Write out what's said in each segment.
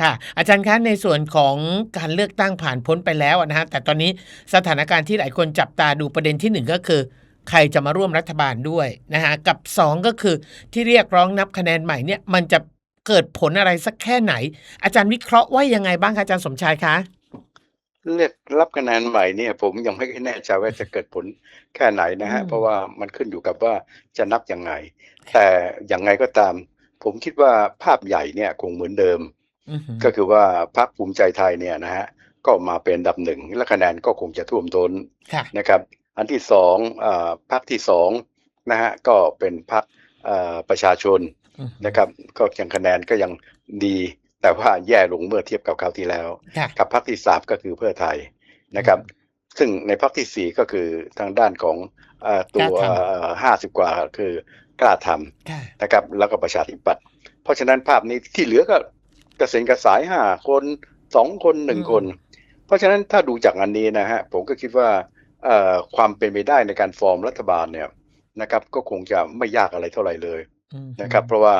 ค่ะ อาจารย์คะในส่วนของการเลือกตั้งผ่านพ้นไปแล้วนะฮะแต่ตอนนี้สถานการณ์ที่หลายคนจับตาดูประเด็นที่หนึ่งก็คือ ใครจะมาร่วมรัฐบาลด้วยนะฮะกับสองก็คือที่เรียกร้องนับคะแนนใหม่เนี่ยมันจะเกิดผลอะไรสักแค่ไหน อาจารย์วิเคราะห์ว่ายังไงบ้างคะอาจารย์สมชายคะเลือกรับคะแนนใหม่เนี่ย ผมยังไม่แน่ใจว่าจะเกิดผลแค่ไหนนะฮะอืมเพราะว่ามันขึ้นอยู่กับว่าจะนับยังไง แต่อย่างไงก็ตาม ผมคิดว่าภาพใหญ่เนี่ยคงเหมือนเดิมอือหือ ก็คือว่าพรรคภูมิใจไทยเนี่ยนะฮะก็มาเป็นอันดับหนึ่งและคะแนนก็คงจะท่วมท้นค่ะนะครับ อันที่สองเอ่อพรรคที่สองนะฮะก็เป็นพรรคเอ่อประชาชนอือหือนะครับก็ยังคะแนนก็ยังดีแต่ว่าแย่ลงเมื่อเทียบกับคราวที่แล้วค่ะกับพรรคที่สามก็คือเพื่อไทยนะครับ ซึ่งในพรรคที่สี่ก็คือทางด้านของเอ่อตัวกล้าทห้าสิบกว่าคือกล้าทำค่ะนะครับแล้วก็ประชาธิปัตย์เพราะฉะนั้นภาพนี้ที่เหลือก็ กระเซ็นกระสายห้าคนสองคนหนึ่งอืมคน เพราะฉะนั้นถ้าดูจากอันนี้นะฮะผมก็คิดว่าเอ่อความเป็นไปได้ในการฟอร์มรัฐบาลเนี่ยนะครับ ก็คงจะไม่ยากอะไรเท่าไหร่เลยอืมนะครับ เพราะว่า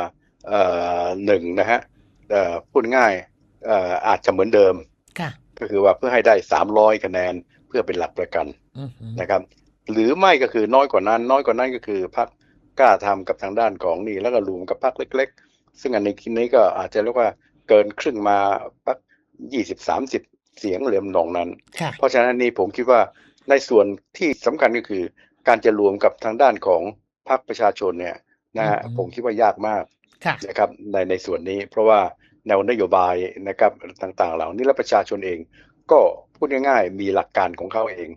เอ่อหนึ่งนะฮะเอ่อพูดง่ายเอ่ออาจจะเหมือนเดิมค่ะก็คือว่าเพื่อให้ได้300คะแนนเพื่อเป็นหลักประกันอือหือนะครับ หรือไม่ก็คือน้อยกว่านั้น น้อยกว่านั้นก็คือพรรคกล้าทำกับทางด้านของนี่แล้วก็รวมกับพรรคเล็ก ๆ ซึ่งอันในที่นี้ก็อาจจะเรียกว่า เกินครึ่งมาพรรคยี่สิบสามสิบเสียงเหลี่ยมหนองนั้นค่ะเพราะฉะนั้นนี่ผมคิดว่าในส่วนที่สำคัญก็คือ การจะรวมกับทางด้านของพรรคประชาชนเนี่ยนะฮะอืมผมคิดว่ายากมากค่ะนะครับในในส่วนนี้ เพราะว่าแนวนโยบายนะครับต่าง ๆ เหล่านี้และประชาชนเอง ก็พูดง่ายๆ มีหลักการของเขาเอง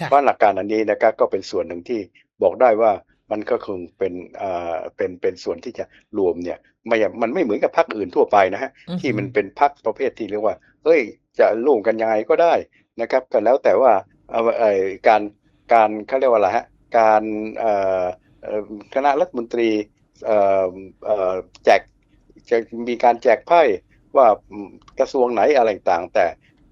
ค่ะเพราะหลักการอันนี้นะครับก็เป็นส่วนหนึ่งที่บอกได้ว่ามันก็คงเป็นเอ่อเป็นเป็นส่วนที่จะรวมเนี่ย ไม่มันไม่เหมือนกับพรรคอื่นทั่วไปนะฮะอือหือที่มันเป็นพรรคประเภทที่เรียกว่าเฮ้ยจะร่วมกันยังไงก็ได้นะครับก็แล้วแต่ว่าเอาเอ่อการการเขาเรียกว่าอะไรฮะการเอ่อเอ่อคณะรัฐมนตรีเอ่อเอ่อแจกจะมีการแจกไพ่ว่าอืมกระทรวงไหนอะไรต่างๆแต่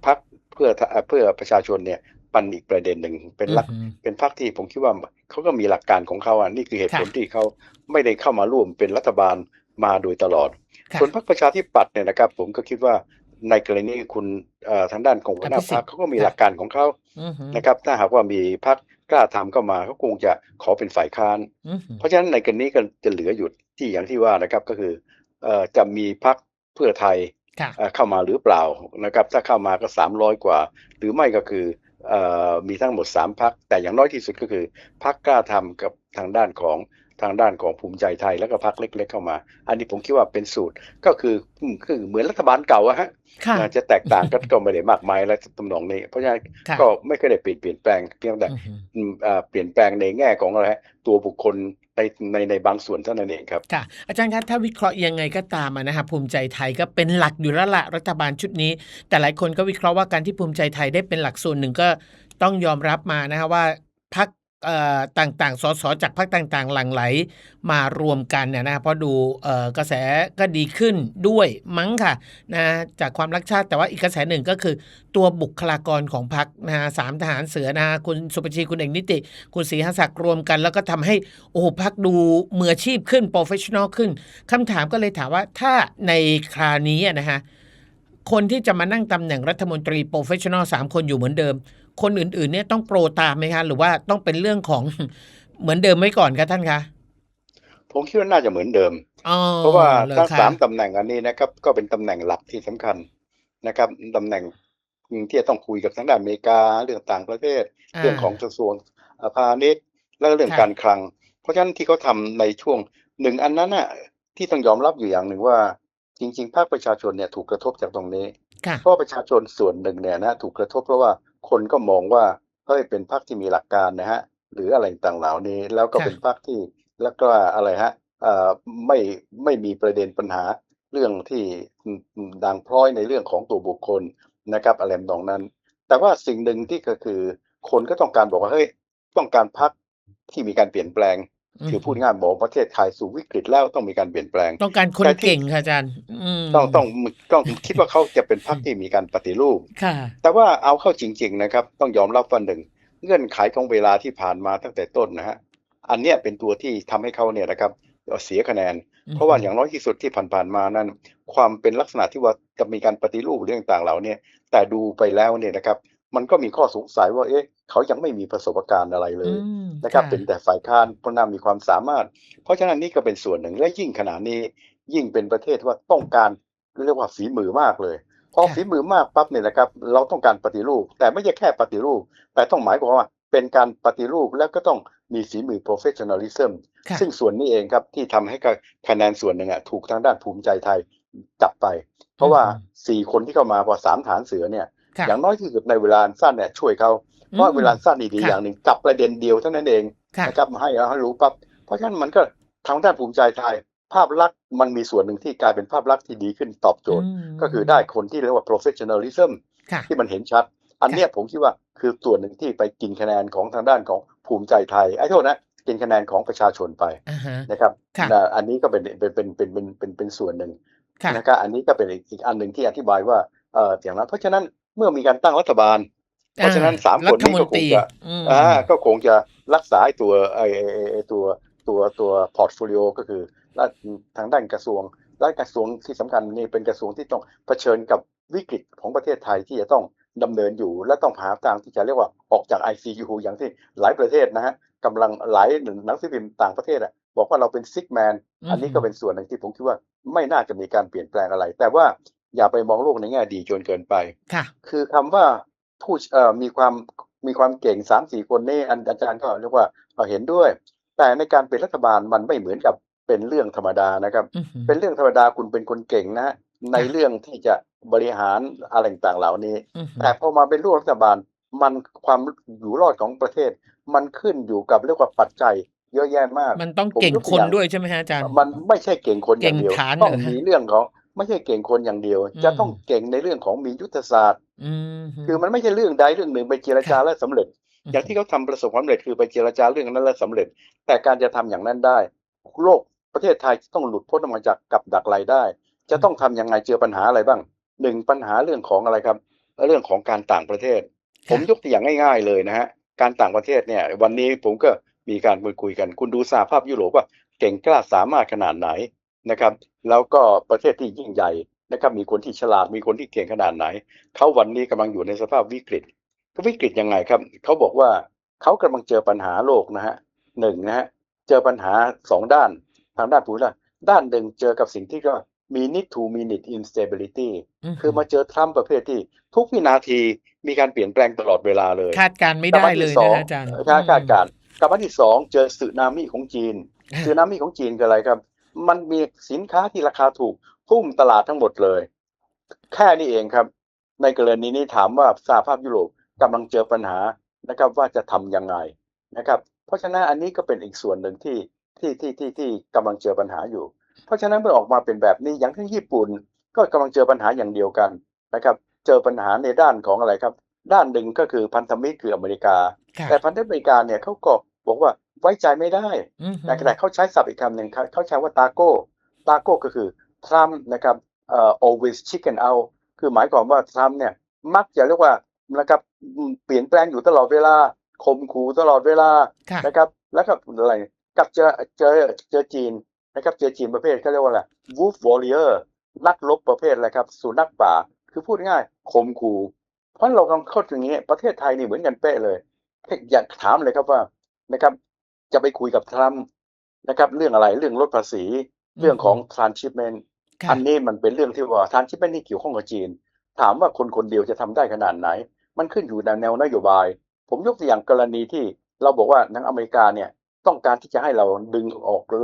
พรรคเพื่อเอ่อเพื่อประชาชนเนี่ยปันอีกประเด็นหนึ่งเป็นหลักอือหือเป็นพรรคที่ผมคิดว่าเขาก็มีหลักการของเขาอะนี่คือเหตุผลค่ะที่เขาไม่ได้เข้ามาร่วมเป็นรัฐบาล มาโดยตลอดค่ะส่วนพรรคประชาธิปัตย์เนี่ยนะครับ ผมก็คิดว่าในกรณีคุณเอ่อทางด้านของหัวหน้าอภิสิพรทรธิ์คเขาก็มีค่ะหลักการของเขาอือหือนะครับ ถ้าหากว่ามีพรรคกล้าทำเข้ามาเขาคงจะขอเป็นฝ่ายค้านอือหือเพราะฉะนั้นในกรณีก็จะเหลืออยู่ที่อย่างที่ว่านะครับก็คือเอ่อจะมีพรรคเพื่อไทยค่ะเอ่อเข้ามาหรือเปล่านะครับ ถ้าเข้ามาก็สามร้อยกว่า หรือไม่ก็คือเอ่อมีทั้งหมดสามพักแต่อย่างน้อยที่สุดก็คือพักกล้าทำกับทางด้านของ ทางด้านของภูมิใจไทยแล้วก็พักเล็ก ๆ เข้ามา อันนี้ผมคิดว่าเป็นสูตรก็คืออืมคือเหมือนรัฐบาลเก่าอะฮะค่ะอาจจะแตกต่างกันก็ไม่ได้มากมายและตำนองนี้ เพราะฉะนั้นค่ะก็ไม่เคยได้เปลี่ยนเปลี่ยนแปลงเพียงแต่อือหืออืมอ่าเปลี่ยนแปลงในแง่ของอะไรฮะตัวบุคคลในในในบางส่วนเท่านั้นเองครับค่ะอาจารย์คะถ้าวิเคราะห์ยังไงก็ตามอะนะคะภูมิใจไทยก็เป็นหลักอยู่แล้วละรัฐบาลชุดนี้ แต่หลายคนก็วิเคราะห์ว่าการที่ภูมิใจไทยได้เป็นหลักส่วนหนึ่งก็ต้องยอมรับมานะคะว่าพัก ต่างๆ สสจากพรรคต่างๆ หลั่งไหลมารวมกันเนี่ยนะเพราะดูเอ่อกระแสก็ดีขึ้นด้วยมั้งค่ะนะจากความรักชาติแต่ว่าอีกกระแสหนึ่งก็คือตัวบุคลากรของพรรคนะฮะสามทหารเสือนะคุณสุปชีคุณเอกนิติ คุณศรีหศักดิ์รวมกัน แล้วก็ทำให้โอ้โหพักดูมืออาชีพขึ้นโปรเฟชชั่นอลขึ้นคำถามก็เลยถามว่าถ้าในคราวนี้นะฮะคนที่จะมานั่งตำแหน่งรัฐมนตรีโปรเฟชชั่นอลสามคนอยู่เหมือนเดิม คนอื่นๆ เนี่ยต้องโปรตามไหมคะ หรือว่าต้องเป็นเรื่องของเหมือนเดิมไว้ก่อนคะท่านคะผมคิดว่าน่าจะเหมือนเดิมอ๋อเพราะว่าหอทั้งคะสามตำแหน่งอันนี้นะครับ ก็เป็นตำแหน่งหลักที่สำคัญนะครับตำแหน่งที่จะต้องคุยกับทางด้านอเมริกาเรื่องต่างประเทศาเรื่องของกระทรวงพาณิชย์ แล้วก็เรื่องค่ะการคลัง เพราะฉะนั้นที่เขาทำในช่วงหนึ่งอันนั้นน่ะที่ต้องยอมรับอยู่อย่างหนึ่งว่า จริง ๆ ภาคประชาชนเนี่ยถูกกระทบจากตรงนี้ค่ะเพราะว่าประชาชนส่วนหนึ่งเนี่ยนะถูกกระทบเพราะว่า คนก็มองว่าเฮ้ยเป็นพรรคที่มีหลักการนะฮะ หรืออะไรต่างเหล่านี้ แล้วก็เป็นพรรคที่แล้วก็อะไรฮะไม่ไม่มีประเด็นปัญหาเรื่องที่ดังพร้อยในเรื่องของตัวบุคคลนะครับอะไรตองนั้น แต่ว่าสิ่งหนึ่งที่ก็คือคนก็ต้องการบอกว่าเฮ้ยต้องการพรรคที่มีการเปลี่ยนแปลง คือพูดง่ายๆบอกว่าประเทศไทยสู่วิกฤตแล้วต้องมีการเปลี่ยนแปลง ต้องการคนแต่ที่เก่งค่ะอาจารย์มต้องต้องต้องคิดว่าเขาจะเป็นพรรคที่มีการปฏิรูปค่ะ แต่ว่าเอาเข้าจริง ๆ นะครับ ต้องยอมรับว่าหนึ่ง เงื่อนไขของเวลาที่ผ่านมาตั้งแต่ต้นนะฮะอันเนี้ยเป็นตัวที่ทำให้เขาเนี่ยนะครับเสียคะแนน เพราะว่าอย่างน้อยที่สุดที่ผ่านๆมานั้น ความเป็นลักษณะที่ว่าจะมีการปฏิรูปเรื่องต่างๆเหล่าเนี้แต่ดูไปแล้วเนี่ยนะครับ มันก็มีข้อสงสัยว่า เอ๊ะ เขายังไม่มีประสบการณ์อะไรเลยอืมนะครับค่ะเป็นแต่ฝ่ายค้านเพราะน่ามีความสามารถ เพราะฉะนั้นนี่ก็เป็นส่วนหนึ่งและยิ่งขนาดนี้ ยิ่งเป็นประเทศว่าต้องการเรียกว่าฝีมือมากเลยพอค่ะฝีมือมากปั๊บเนี่ยนะครับ เราต้องการปฏิรูป แต่ไม่ใช่แค่ปฏิรูป แต่ต้องหมายความว่าเป็นการปฏิรูปแล้วก็ต้องมีฝีมือ professionalism ค่ะซึ่งส่วนนี้เองครับที่ทำให้กับคะแนนส่วนหนึ่งอะถูกทางด้านภูมิใจไทยจับไป เพราะว่าอืมสี่คนที่เข้ามาพอสามฐานเสือเนี่ยค่ะ อย่างน้อยที่สุดในเวลาสั้นเนี่ยช่วยเขาเพราะอืมเวลาสั้นนี่ดีค่ะอย่างหนึ่งจับประเด็นเดียวเท่านั้นเองค่ะนะครับมาให้เราให้รู้ปั๊บเพราะฉะนั้นมันก็ทางด้านภูมิใจไทย ภาพลักษณ์มันมีส่วนหนึ่งที่กลายเป็นภาพลักษณ์ที่ดีขึ้นตอบโจทย์มก็คือได้คนที่เรียกว่า professionalism ค่ะที่มันเห็นชัด อันเนี้ยผมคิดว่าคือส่วนหนึ่งที่ไปกินคะแนนของทางด้านของภูมิใจไทยไอ้โทษนะกินคะแนนของประชาชนไปอ่าฮะนะครับค่ะนะอันนี้ก็เป็นเป็นเป็นเป็นเป็นเป็นเป็นส่วนหนึ่งค่ะนะครับอันนี้ก็เป็นอีกอีกอันหนึ่งที่อธิบายว่าเอ่ออย่างนั้นเพราะฉะนั้น เมื่อมีการตั้งรัฐบาล เพราะฉะนั้นสามคนนี้ก็คงจะอืมอ่าก็คงจะรักษาไอ้ตัวไอ้ไอ้ไอ้ไอ้ตัวตัวตัวพอร์ตโฟลิโอก็คือและทางด้านกระทรวงและกระทรวงที่สำคัญนี่เป็นกระทรวงที่ต้องเผชิญกับวิกฤตของประเทศไทยที่จะต้องดำเนินอยู่ และต้องหาทางที่จะเรียกว่าออกจาก ICU อย่างที่หลายประเทศนะฮะกำลังหลายหนังสือพิมพ์ต่างประเทศอะบอกว่าเราเป็นซิกแมนอืมอันนี้ก็เป็นส่วนหนึ่งที่ผมคิดว่าไม่น่าจะมีการเปลี่ยนแปลงอะไร แต่ว่า อย่าไปมองโลกในแง่ดีจนเกินไปค่ะ คือคำว่าผู้เอ่อมีความมีความเก่งสามสี่คนนี่อันอาจารย์ก็เรียกว่าเอ่อเห็นด้วย แต่ในการเป็นรัฐบาลมันไม่เหมือนกับเป็นเรื่องธรรมดานะครับอือหือเป็นเรื่องธรรมดาคุณเป็นคนเก่งนะในเรื่องที่จะบริหารอะไรต่างๆเหล่านี้อือหือแต่พอมาเป็นร่วมรัฐบาลมันความอยู่รอดของประเทศ มันขึ้นอยู่กับเรียกว่าปัจจัยเยอะแยะมาก มันต้องผมเก่งยกคตัวนอย่างด้วยใช่ไหมฮะอาจารย์ มันไม่ใช่เก่งคนอย่างเดียวเก่งฐานต้องเหรอฮะมีเรื่องของ ไม่ใช่เก่งคนอย่างเดียวอืมจะต้องเก่งในเรื่องของมียุทธศาสตร์อืมคือมันไม่ใช่เรื่องใดเรื่องหนึ่งไปเจรจาแล้วสำเร็จ อย่างที่เขาทำประสบความสำเร็จคือไปเจรจาเรื่องนั้นแล้วสำเร็จ แต่การจะทำอย่างนั้นได้ โลกประเทศไทยต้องหลุดพ้นออกมาจากกับดักรายได้ จะต้องทำยังไงเจอปัญหาอะไรบ้างหนึ่งปัญหาเรื่องของอะไรครับ เรื่องของการต่างประเทศ ผมยกตัวอย่างง่าย ๆเลยนะฮะการต่างประเทศเนี่ย วันนี้ผมก็มีการคุยคุยกัน คุณดูสหภาพยุโรปว่าเก่งกล้าสามารถขนาดไหน นะครับ แล้วก็ประเทศที่ยิ่งใหญ่นะครับมีคนที่ฉลาดมีคนที่เก่งขนาดไหนเขาวันนี้กำลังอยู่ในสภาพวิกฤตก็วิกฤตยังไงครับเขาบอกว่าเขากำลังเจอปัญหาโลกนะฮะหนึ่งนะฮะเจอปัญหาสองด้านทางด้านผู้ละด้านหนึ่งเจอกับสิ่งที่ก็มี need to minute instability คือมาเจอทรัมป์ประเภทที่ทุกวินาทีมีการเปลี่ยนแปลงตลอดเวลาเลย คาดการณ์ไม่ได้เลยกับอันะที่สองฮะอาจารย์คาดคาดการณ์กับอันที่สองเจอสึนามิของจีนอืมสึนามิของจีนคืออะไรครับ มันมีสินค้าที่ราคาถูกพุ่งตลาดทั้งหมดเลย แค่นี้เองครับ ในกรณีนี้ถามว่าสหภาพยุโรปกำลังเจอปัญหานะครับว่าจะทำยังไงนะครับ เพราะฉะนั้นอันนี้ก็เป็นอีกส่วนหนึ่งที่ที่ที่ที่ที่กำลังเจอปัญหาอยู่ เพราะฉะนั้นเมื่อออกมาเป็นแบบนี้อย่างที่ญี่ปุ่น ก็กำลังเจอปัญหาอย่างเดียวกันนะครับเจอปัญหาในด้านของอะไรครับ ด้านหนึ่งก็คือพันธมิตรคืออเมริกาค่ะแต่พันธมิตรอเมริกาเนี่ยเขาก็ บอกว่าไว้ใจไม่ได้อือหือแต่แต่เขาใช้ศัพท์อีกคำหนึ่งเขาเขาใช้ว่าตาโก้ตาโก้ก็คือทรัมป์นะครับเอ่อ always chicken out คือหมายความว่าทรัมป์เนี่ยมักจะเรียกว่านะครับอืมเปลี่ยนแปลงอยู่ตลอดเวลาข่มขู่ตลอดเวลาค่ะนะครับแล้วก็อะไรกับเจอเจอเจอจีนนะครับเจอจีนประเภทเขาเรียกว่าอะไร wolf warrior นักรบประเภทอะไรครับสุนัขป่าคือพูดง่ายๆข่มขู่เพราะเราลองเข้าถึงอย่างนี้ ประเทศไทยนี่เหมือนกันเป๊ะเลยอยากถามเลยครับว่า นะครับ จะไปคุยกับทรัมป์นะครับ เรื่องอะไรเรื่องลดภาษีเรื่องของ transshipment ค่ะอันนี้มันเป็นเรื่องที่ว่า transshipment นี่เกี่ยวข้องกับจีน ถามว่าคนคนเดียวจะทำได้ขนาดไหน มันขึ้นอยู่ในแนวนโยบาย ผมยกตัวอย่างกรณีที่เราบอกว่าทางอเมริกาเนี่ยต้องการที่จะให้เราดึงออกหรือ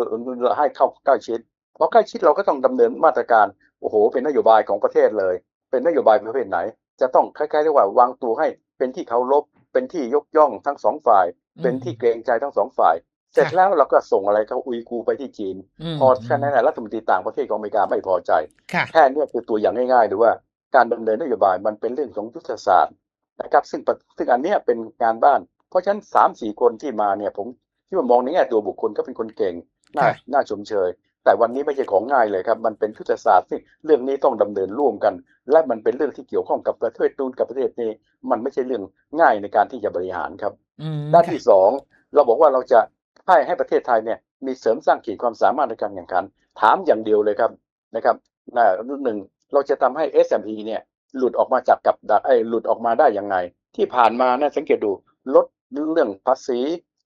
ให้เข้าใกล้ชิดเพราะใกล้ชิดเราก็ต้องดำเนินมาตรการโอ้โห เป็นนโยบายของประเทศเลย เป็นนโยบายประเภทไหน จะต้องคล้ายๆเรียกว่าวางตัวให้เป็นที่เคารพ เป็นที่ยกย่องทั้งสองฝ่าย เป็นที่เกรงใจทั้งสองฝ่าย เสร็จแล้วเราก็ส่งอะไรเขาอุยกูร์ไปที่จีนมพอแค่นั้นแหละรัฐมนตรีต่างประเทศของอเมริกาไม่พอใจค่ะแค่เนี้คือตัวอย่างง่ายๆดูว่าการดำเนินนโยบายมันเป็นเรื่องของยุทธศาสตร์นะครับ ซึ่งปะซึ่งอันเนี้ยเป็นงานบ้าน เพราะฉะนั้นสามสี่คนที่มาเนี่ยผมที่ว่ามองในแง่ตัวบุคคลก็เป็นคนเก่งน่าค่ะน่าชมเชย แต่วันนี้ไม่ใช่ของง่ายเลยครับ มันเป็นยุทธศาสตร์ซึ่งเรื่องนี้ต้องดำเนินร่วมกัน และมันเป็นเรื่องที่เกี่ยวข้องกับประเทศนู้นกับประเทศนี้ มันไม่ใช่เรื่องง่ายในการที่จะบริหารครับอืมด้านค่ะที่สองเราบอกว่าเราจะให้ให้ประเทศไทยเนี่ยมีเสริมสร้างขีดความสามารถในการแข่งขัน ถามอย่างเดียวเลยครับนะครับนะหนึ่งเราจะทำให้ SME เนี่ยหลุดออกมาจากกับดักไอ้ยหลุดออกมาได้ยังไง ที่ผ่านมานะสังเกตดูลดเรื่องภาษี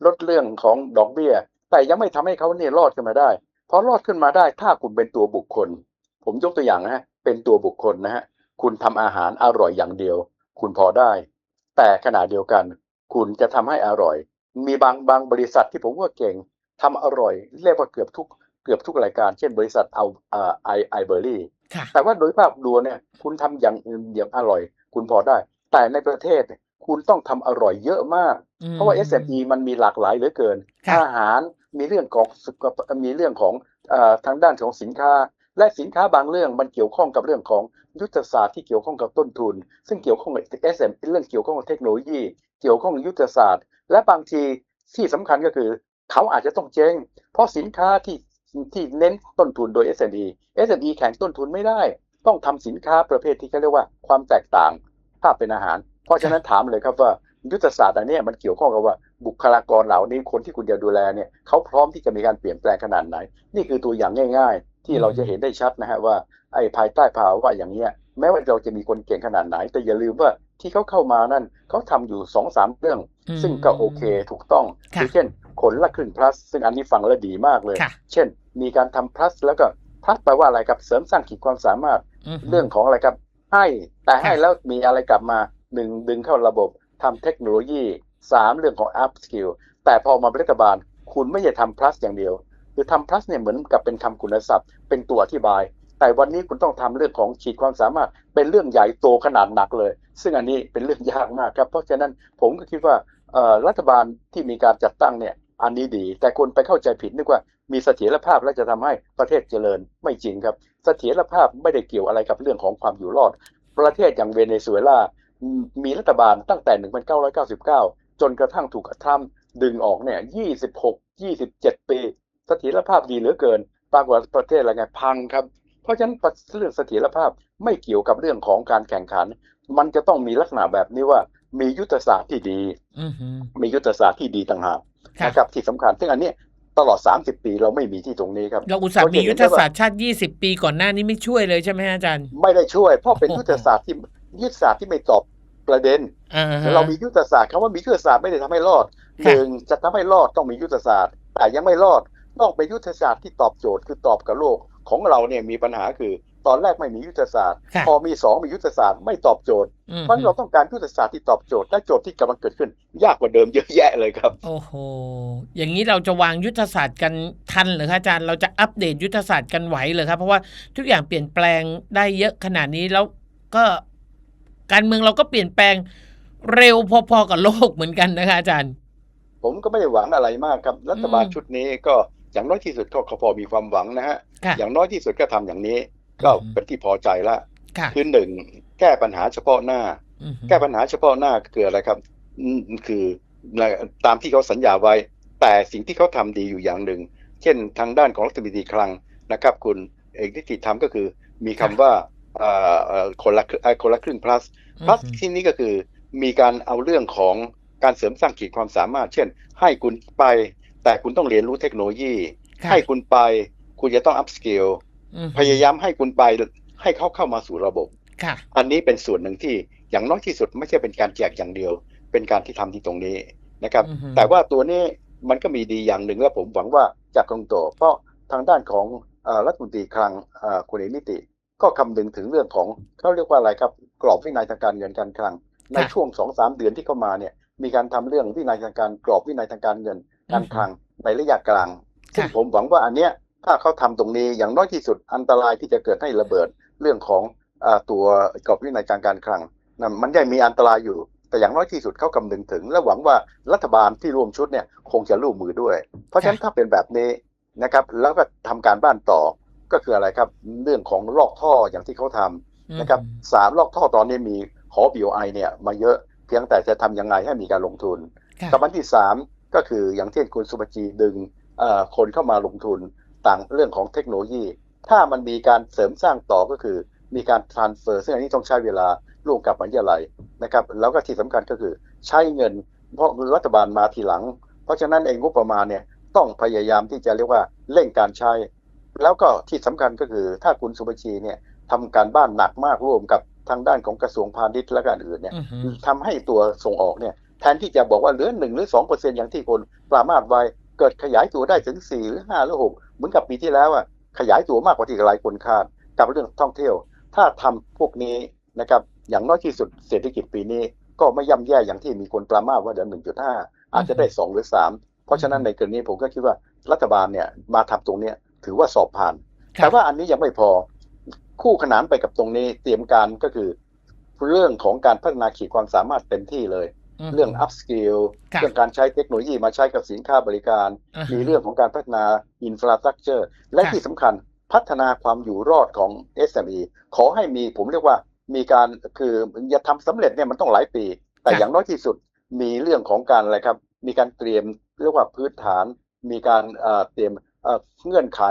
ลดเรื่องของดอกเบี้ย แต่ยังไม่ทำให้เขาเนี่ยรอดขึ้นมาได้ พอรอดขึ้นมาได้ถ้าคุณเป็นตัวบุคคล ผมยกตัวอย่างนะฮะเป็นตัวบุคคลนะฮะคุณทำอาหารอร่อยอย่างเดียว คุณพอได้ แต่ขณะเดียวกัน คุณจะทำให้อร่อย มีบางบางบริษัทที่ผมว่าเก่งทำอร่อยเรียกว่าเกือบทุกเกือบทุกรายการเช่นบริษัทเอาเอ่อไอไอเบอรี่ค่ะแต่ว่าโดยภาพรวมเนี่ย คุณทำอย่างอื่นอย่างอร่อย คุณพอได้ แต่ในประเทศเนี่ยคุณต้องทำอร่อยเยอะมาก เพราะว่า SME มันมีหลากหลายเหลือเกินค่ะอาหาร มีเรื่องของสุขมีเรื่องของอทางด้านของสินค้า และสินค้าบางเรื่องมันเกี่ยวข้องกับเรื่องของยุทธศาสตร์ที่เกี่ยวข้องกับต้นทุน ซึ่งเกี่ยวข้องกับ SM เรื่องเกี่ยวข้องกับเทคโนโลยี เกี่ยวข้องกับยุทธศาสตร์ และบางทีที่สำคัญก็คือ เขาอาจจะต้องเจ๊งเพราะสินค้าที่ที่เน้นต้นทุนโดย SME SME แข่งต้นทุนไม่ได้ ต้องทำสินค้าประเภทที่เขาเรียกว่าความแตกต่างถ้าเป็นอาหาร เพราะฉะนั้นถามเลยครับว่ายุทธศาสตร์อันนี้มันเกี่ยวข้องกับว่า บุคลากรเหล่านี้คนที่คุณจะดูแลเนี่ยเขาพร้อมที่จะมีการเปลี่ยนแปลงขนาดไหน นี่คือตัวอย่างง่าย ๆ ที่เราจะเห็นได้ชัดนะฮะว่าไอ้ภายใต้ภาวะอย่างเนี้ยแม้ว่าเราจะมีคนเก่งขนาดไหน แต่อย่าลืมว่าที่เขาเข้ามานั่นเขาทำอยู่สองสามเรื่องอืมซึ่งก็โอเคถูกต้องค่ะคือเช่นขนละครึ่ง plus ซึ่งอันนี้ฟังแล้วดีมากเลยค่ะเช่น มีการทำ plus แล้วก็ plus แปลว่าอะไรครับเสริมสร้างขีดความสามารถมเรื่องของอะไรครับให้แต่ให้ค่ะแล้วมีอะไรกลับมาหนึ่งดึงเข้าระบบทำเทคโนโลยี สามเรื่องของ up skill แต่พอมาเป็นรัฐบาล คุณไม่ใช่ทำ plus อย่างเดียว คือทำ plus เนี่ยเหมือนกับเป็นคำคุณศัพท์ เป็นตัวอธิบาย แต่วันนี้คุณต้องทำเรื่องของขีดความสามารถ เป็นเรื่องใหญ่โตขนาดหนักเลย ซึ่งอันนี้เป็นเรื่องยากมากครับ เพราะฉะนั้นผมก็คิดว่ารัฐบาลที่มีการจัดตั้งเนี่ยอันนี้ดี แต่คนไปเข้าใจผิดนึกว่ามีเสถียรภาพและจะทำให้ประเทศเจริญไม่จริงครับเสถียรภาพไม่ได้เกี่ยวอะไรกับเรื่องของความอยู่รอด ประเทศอย่างเวเนซุเอลา มีรัฐบาลตั้งแต่ 1999 จนกระทั่งถูกทรัมป์ดึงออกเนี่ย26 27ปีเสถียรภาพดีเหลือเกิน ปรากฏว่าประเทศอะไรไงพังครับ เพราะฉะนั้นเรื่องเสถียรภาพไม่เกี่ยวกับเรื่องของการแข่งขัน มันจะต้องมีลักษณะแบบนี้ว่ามียุทธศาสตร์ที่ดีอือฮึมียุทธศาสตร์ที่ดีต่างหากค่ะนะครับที่สำคัญ ซึ่งอันเนี้ยตลอด 30 ปีเราไม่มีที่ตรงนี้ครับ เราอุตส่าห์มีเราจะเห็นยุทธศาสตร์ชาติ 20 ปีก่อนหน้านี้ไม่ช่วยเลยใช่ไหมฮะอาจารย์ ไม่ได้ช่วย เพราะเป็นโอ้โหยุทธศาสตร์ที่ยุทธศาสตร์ที่ไม่ตอบ ประเด็นอ่าฮะเรามียุทธศาสตร์คำว่ามียุทธศาสตร์ไม่ได้ทำให้รอดหค่ะนึ่งจะทำให้รอดต้องมียุทธศาสตร์ แต่ยังไม่รอดต้องเป็นยุทธศาสตร์ที่ตอบโจทย์คือตอบกับโลกของเราเนี่ยมีปัญหาคือ ตอนแรกไม่มียุทธศาสตร์ค่ะพอมีสองมียุทธศาสตร์ไม่ตอบโจทย์อืมเพราะฉะนั้นเราต้องการยุทธศาสตร์ที่ตอบโจทย์และโจทย์ที่กำลังเกิดขึ้น ยากกว่าเดิมเยอะแยะเลยครับ โอ้โหอย่างนี้เราจะวางยุทธศาสตร์กันทันเหรือคะอาจารย์เราจะอัปเดตยุทธศาสตร์กันไหวเหรือครับเพราะว่าทุกอย่างเปลี่ยนแปลงได้เยอะขนาดนี้แล้วก็ การเมืองเราก็เปลี่ยนแปลงเร็วพอๆกับโลกเหมือนกันนะคะอาจารย์ ผมก็ไม่ได้หวังอะไรมากครับรัฐบาลอืมชุดนี้ก็อย่างน้อยที่สุดก็พอมีความหวังนะฮะค่ะอย่างน้อยที่สุดก็ทำอย่างนี้ ก็อืมเป็นที่พอใจละค่ะคือหนึ่งแก้ปัญหาเฉพาะหน้าอือฮึแก้ปัญหาเฉพาะหน้าคืออะไรครับอืมคือตามที่เขาสัญญาไว้ แต่สิ่งที่เขาทำดีอยู่อย่างหนึ่ง เช่นทางด้านของรัฐมนตรีคลังนะครับ คุณเอกนิติธรรมก็คือมีคำว่าเอ่อเอ่อ คนละครึ่งเอ่อคนละครึ่ง plus อือ plus ฮึที่นี้ก็คือมีการเอาเรื่องของการเสริมสร้างขีดความสามารถ เช่น ให้คุณไป แต่คุณต้องเรียนรู้เทคโนโลยีค่ะให้คุณไป คุณจะต้อง up skill อือฮึพยายามให้คุณไปให้เขาเข้ามาสู่ระบบค่ะอันนี้เป็นส่วนหนึ่งที่อย่างน้อยที่สุดไม่ใช่เป็นการแจกอย่างเดียว เป็นการที่ทำที่ตรงนี้นะครับอือฮึแต่ว่าตัวนี้มันก็มีดีอย่างหนึ่งและผมหวังว่าจะคงโตเพราะทางด้านของเอ่อรัฐมนตรีคลังเอ่อคุณเอกนิติ ก็คำนึงถึงเรื่องของเขาเรียกว่าอะไรครับ กรอบวินัยทางการเงินการคลัง ในช่วงสองสามเดือนที่เข้ามาเนี่ยมีการทำเรื่องวินัยทางการกรอบวินัยทางการเงินการคลังในระยะกลางซึ่งค่ะผมหวังว่าอันเนี้ยถ้าเขาทำตรงนี้อย่างน้อยที่สุดอันตรายที่จะเกิดให้ระเบิดเรื่องของอาตัวกรอบวินัยการการคลังนะมันยังมีอันตรายอยู่ แต่อย่างน้อยที่สุดเขาคำนึงถึง และหวังว่ารัฐบาลที่ร่วมชุดเนี่ยคงจะร่วมมือด้วย เพราะฉะนั้นถ้าเป็นแบบนี้นะครับแล้วก็ทำการบ้านต่อ ก็คืออะไรครับ เรื่องของลอกท่ออย่างที่เขาทำนะครับสามลอกท่อตอนนี้มีขอ BOI เนี่ยมาเยอะเพียงแต่จะทำยังไงให้มีการลงทุนค่ะกับอันที่สามก็คืออย่างเช่นคุณสุภจีดึงเอ่อคนเข้ามาลงทุนต่างเรื่องของเทคโนโลยี ถ้ามันมีการเสริมสร้างต่อก็คือ มีการ transfer ซึ่งอันนี้ต้องใช้เวลาร่วมกับวิทยาลัยนะครับ แล้วก็ที่สำคัญก็คือใช้เงิน เพราะรัฐบาลมาทีหลัง เพราะฉะนั้นเองงบประมาณเนี่ยต้องพยายามที่จะเรียกว่าเร่งการใช้ แล้วก็ที่สำคัญก็คือถ้าคุณสุบชีเนี่ยทำการบ้านหนักมากร่วมกับทางด้านของกระทรวงพาณิชย์และการอื่นเนี่ยอือฮึทำให้ตัวส่งออกเนี่ยแทนที่จะบอกว่าเหลือหนึ่งหรือสองเปอร์เซ็นอย่างที่คนปรามาสไว้เกิดขยายตัวได้ถึงสี่หรือห้าหรือหกเหมือนกับปีที่แล้วอะขยายตัวมากกว่าที่หลายคนคาดกับเรื่องท่องเที่ยว ถ้าทำพวกนี้นะครับอย่างน้อยที่สุดเศรษฐกิจปีนี้ก็ไม่ย่ำแย่อย่างที่มีคนปรามาสว่าเดือนหนึ่งจุดห้าอาจจะได้สองหรือสามเพราะฉะนั้นในกรณีผมก็คิดว่ารัฐบาลเนี่ยมาทำตรงเนี้ย ถือว่าสอบผ่านครับแต่ว่าอันนี้ยังไม่พอ คู่ขนานไปกับตรงนี้เตรียมการก็คือ เรื่องของการพัฒนาขีดความสามารถเต็มที่เลยมเรื่อง up skill ครับเรื่องการใช้เทคโนโลยีมาใช้กับสินค้าบริการอ่าฮะมีเรื่องของการพัฒนา infrastructure และครับที่สำคัญพัฒนาความอยู่รอดของ SME ขอให้มีผมเรียกว่ามีการคืออย่าทำสำเร็จเนี่ยมันต้องหลายปี แต่อย่างน้อยที่สุดมีเรื่องของการอะไรครับ มีการเตรียมเรียกว่าพื้นฐาน มีการเอ่อเตรียม เอ่อเงื่อนไข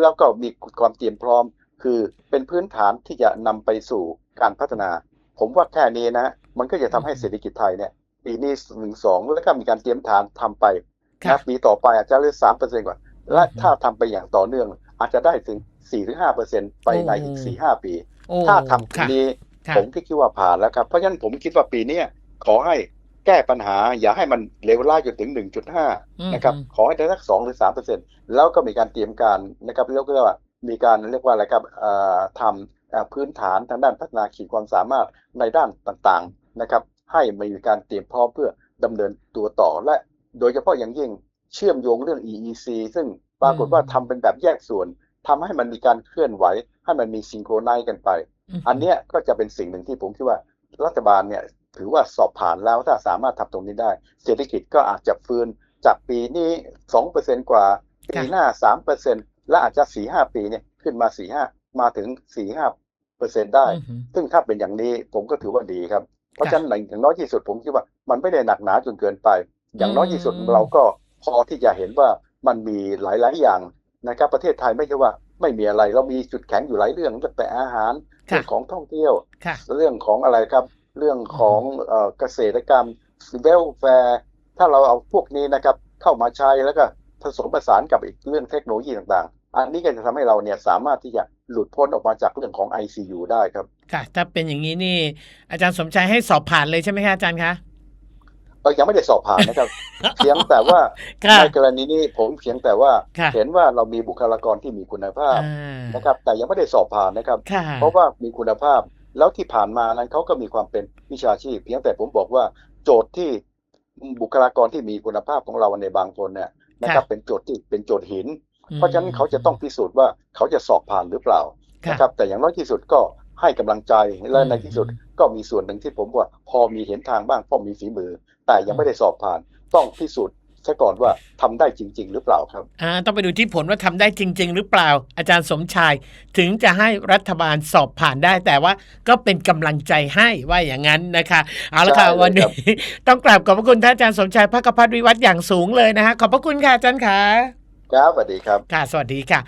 แล้วก็มีความเตรียมพร้อม คือเป็นพื้นฐานที่จะนำไปสู่การพัฒนา ผมว่าแค่นี้นะ มันก็จะทำให้เศรษฐกิจไทยเนี่ยปีนี้หนึ่งสองแล้วก็มีการเตรียมฐานทำไปครันะบปีต่อไปอาจจะเหลือสามเปอร์เซ็นต์ก่อนและอือฮึถ้าทำไปอย่างต่อเนื่อง อาจจะได้ถึงสี่ถึงห้าเปอร์เซ็นต์ไปในอีกโอ้สี่ห้าปีโอ้ถ้าทำตรค่ะงนี้ค่ะผมก็คิดว่าผ่านแล้วครับ เพราะฉะนั้นผมคิดว่าปีเนี้ยขอให้ แก้ปัญหาอย่าให้มันเลวร้ายจนถึง 1.5 นะครับ ขอให้ได้สัก2หรือ3เปอร์เซ็นต์แล้วก็มีการเตรียมการนะครับแล้วก็มีการเรียกว่าอะไรครับเอ่อทำเอ่อพื้นฐานทางด้านพัฒนาขีดความสามารถในด้านต่างๆนะครับ ให้มีการเตรียมพร้อมเพื่อดำเนินตัวต่อและโดยเฉพาะอย่างยิ่งเชื่อมโยงเรื่อง EEC ซึ่งปรากฏว่าทำเป็นแบบแยกส่วนทำให้มันมีการเคลื่อนไหว ให้มันมีซิงโครไนซ์กันไป อันเนี้ยก็จะเป็นสิ่งหนึ่งที่ผมคิดว่ารัฐบาลเนี่ย ถือว่าสอบผ่านแล้วถ้าสามารถทำตรงนี้ได้ เศรษฐกิจก็อาจจะฟื้นจากปีนี้สองเปอร์เซ็นกว่า ปีหน้าสามเปอร์เซ็นและอาจจะสี่ห้าปีเนี่ยขึ้นมาสี่ห้ามาถึงสี่ห้าเปอร์เซ็นได้อือฮึซึ่งถ้าเป็นอย่างนี้ผมก็ถือว่าดีครับ เพราะฉะนั้นอย่างน้อยที่สุดผมคิดว่ามันไม่ได้หนักหนาจนเกินไป อย่างน้อยที่สุดอืมเราก็พอที่จะเห็นว่ามันมีหลาย ๆ อย่างนะครับ ประเทศไทยไม่ใช่ว่าไม่มีอะไรเรามีจุดแข็งอยู่หลายเรื่องตั้งแต่อาหารค่ะเรื่องของท่องเที่ยวค่ะเรื่องของอะไรครับ เรื่องของเอ่อเกษตรกรรมเวลแฟร์ถ้าเราเอาพวกนี้นะครับเข้ามาใช้แล้วก็ผสมผสานกับอีกเรื่องเทคโนโลยีต่างๆ อันนี้ก็จะทำให้เราเนี่ยสามารถที่จะหลุดพ้นออกมาจากเรื่องของ ICU ได้ครับ ค่ะ ถ้าเป็นอย่างนี้นี่ อาจารย์สมชายให้สอบผ่านเลยใช่ไหมคะอาจารย์คะเออยังไม่ได้สอบผ่านนะครับเพียงแต่ว่าค่ะในกรณีนี้ผมเพียงแต่ว่าค่ะเห็นว่าเรามีบุคลากรที่มีคุณภาพอ่านะครับ แต่ยังไม่ได้สอบผ่านนะครับค่ะเพราะว่ามีคุณภาพ แล้วที่ผ่านมานั้นเขาก็มีความเป็นวิชาชีพ เพียงแต่ผมบอกว่าโจทย์ที่บุคลากรที่มีคุณภาพของเราในบางคนเนี่ยนะครับเป็นโจทย์ที่เป็นโจทย์หิน เพราะฉะนั้นเขาจะต้องพิสูจน์ว่าเขาจะสอบผ่านหรือเปล่าค่ะนะครับแต่อย่างน้อยที่สุดก็ให้กำลังใจและอืมในที่สุดก็มีส่วนหนึ่งที่ผมว่าพอมีเห็นทางบ้างเพราะมีฝีมือ แต่ยังไม่ได้สอบผ่าน ต้องพิสูจน์ ซะก่อนว่าทำได้จริง ๆ หรือเปล่าครับอ่าต้องไปดูที่ผลว่าทำได้จริง ๆ หรือเปล่า อาจารย์สมชาย ถึงจะให้รัฐบาลสอบผ่านได้ แต่ว่าก็เป็นกำลังใจให้ว่าอย่างนั้นนะคะเอาละค่ะใช่เลยวันนี้ครับต้องกราบขอบพระคุณท่านอาจารย์สมชายพักพัฒน์วิวัฒน์อย่างสูงเลยนะคะขอบพระคุณค่ะอาจารย์ค่ะครับสวัสดีครับค่ะ สวัสดีค่ะ